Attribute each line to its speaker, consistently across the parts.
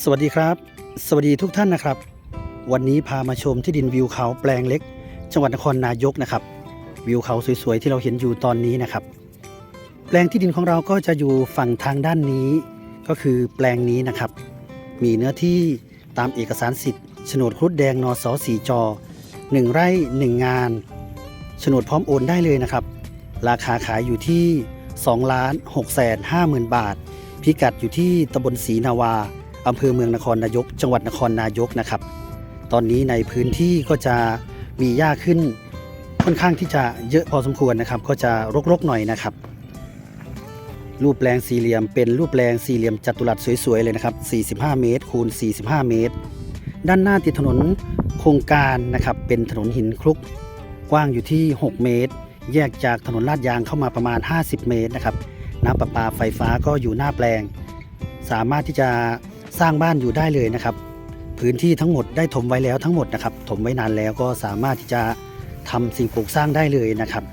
Speaker 1: สวัสดีครับ สวัสดีทุกท่านนะครับ วันนี้พามาชมที่ดินวิวเขาแปลงเล็ก จังหวัดนครนายกนะครับ วิวเขาสวยๆที่เราเห็นอยู่ตอนนี้นะครับ แปลงที่ดินของเราก็จะอยู่ฝั่งทางด้านนี้ ก็คือแปลงนี้นะครับ มีเนื้อที่ตามเอกสารสิทธิ์โฉนดครุฑแดงนสสีจ1ไร่1 งานโฉนดพร้อมโอนได้เลยนะครับ ราคาขายอยู่ที่2ล้าน6แสน5หมื่นบาท พิกัดอยู่ที่ตำบลศรีนาวา อำเภอเมืองนครนายก จังหวัดนครนายกนะครับ ตอนนี้ในพื้นที่ก็จะมีหญ้าขึ้นค่อนข้างที่จะเยอะพอสมควรนะครับ ก็จะรกๆหน่อยนะครับ รูปแปลงสี่เหลี่ยมเป็นรูปแปลงสี่เหลี่ยมจัตุรัสสวยๆเลยนะครับ 45 เมตรคูณ 45 เมตร ด้านหน้าติดถนนโครงการนะครับ เป็นถนนหินคลุกกว้างอยู่ที่ 6 เมตร แยกจากถนนลาดยางเข้ามาประมาณ 50 เมตรนะครับน้ำประปาไฟฟ้าก็อยู่หน้าแปลง สามารถที่จะ สร้างบ้านอยู่ได้เลยนะครับ พื้นที่ทั้งหมดได้ถมไว้แล้วทั้งหมดนะครับ ถมไว้นานแล้วก็สามารถที่จะทำสิ่งปลูกสร้างได้เลยนะครับ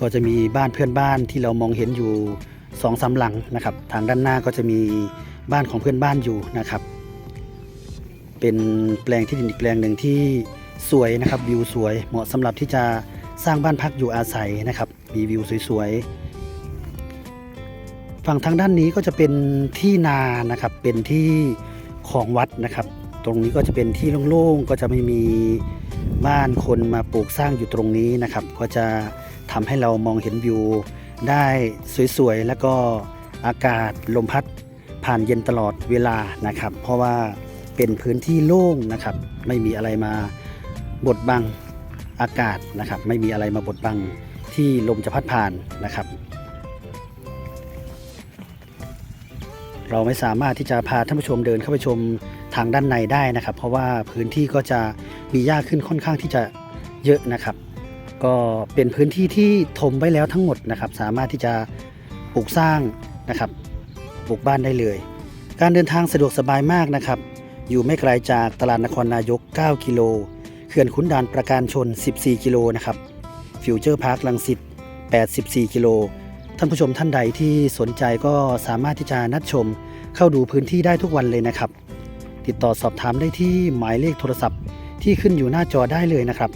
Speaker 1: ก็จะมีบ้านเพื่อนบ้านที่เรามองเห็นอยู่สองสามหลังนะครับ ทางด้านหน้าก็จะมีบ้านของเพื่อนบ้านอยู่นะครับ เป็นแปลงที่ดินอีกแปลงหนึ่งที่สวยนะครับวิวสวยเหมาะสำหรับที่จะสร้างบ้านพักอยู่อาศัยนะครับ มีวิวสวยๆ ฝั่งทางด้านนี้ก็จะเป็นที่นานะครับ เป็นที่ของวัดนะครับ ตรงนี้ก็จะเป็นที่โล่งๆ ก็จะไม่มีบ้านคนมาปลูกสร้างอยู่ตรงนี้นะครับ ก็จะทำให้เรามองเห็นวิวได้สวยๆ แล้วก็อากาศลมพัดผ่านเย็นตลอดเวลานะครับ เพราะว่าเป็นพื้นที่โล่งนะครับ ไม่มีอะไรมาบดบังอากาศนะครับ ไม่มีอะไรมาบดบังที่ลมจะพัดผ่านนะครับ เราไม่สามารถที่จะพาท่านผู้ชมเดินเข้าไปชมทางด้านในได้นะครับ เพราะว่าพื้นที่ก็จะมีหญ้าขึ้นค่อนข้างที่จะเยอะนะครับ ก็เป็นพื้นที่ที่ถมไว้แล้วทั้งหมดนะครับ สามารถที่จะปลูกสร้างนะครับปลูกบ้านได้เลย การเดินทางสะดวกสบายมากนะครับ อยู่ไม่ไกลจากตลาดนครนายก 9 กิโลเขื่อนขุนด่านประการชน 14 กิโลนะครับฟิวเจอร์พาร์คลังสิต84 กิโล ท่านผู้ชมท่านใดที่สนใจก็สามารถที่จะนัดชมเข้าดูพื้นที่ได้ทุกวันเลยนะครับ ติดต่อสอบถามได้ที่หมายเลขโทรศัพท์ที่ขึ้นอยู่หน้าจอได้เลยนะครับ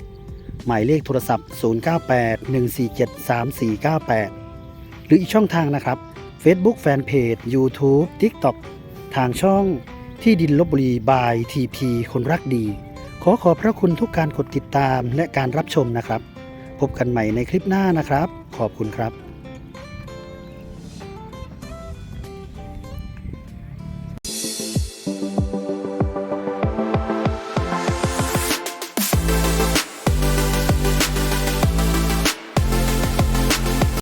Speaker 1: หมายเลขโทรศัพท์ 0981473498 หรืออีกช่องทางนะครับ Facebook Fanpage YouTube TikTok ทางช่องที่ดินลบบุรีบาย TP คนรักดี ขอขอบพระคุณทุกการกดติดตามและการรับชมนะครับ พบกันใหม่ในคลิปหน้านะครับ ขอบคุณครับ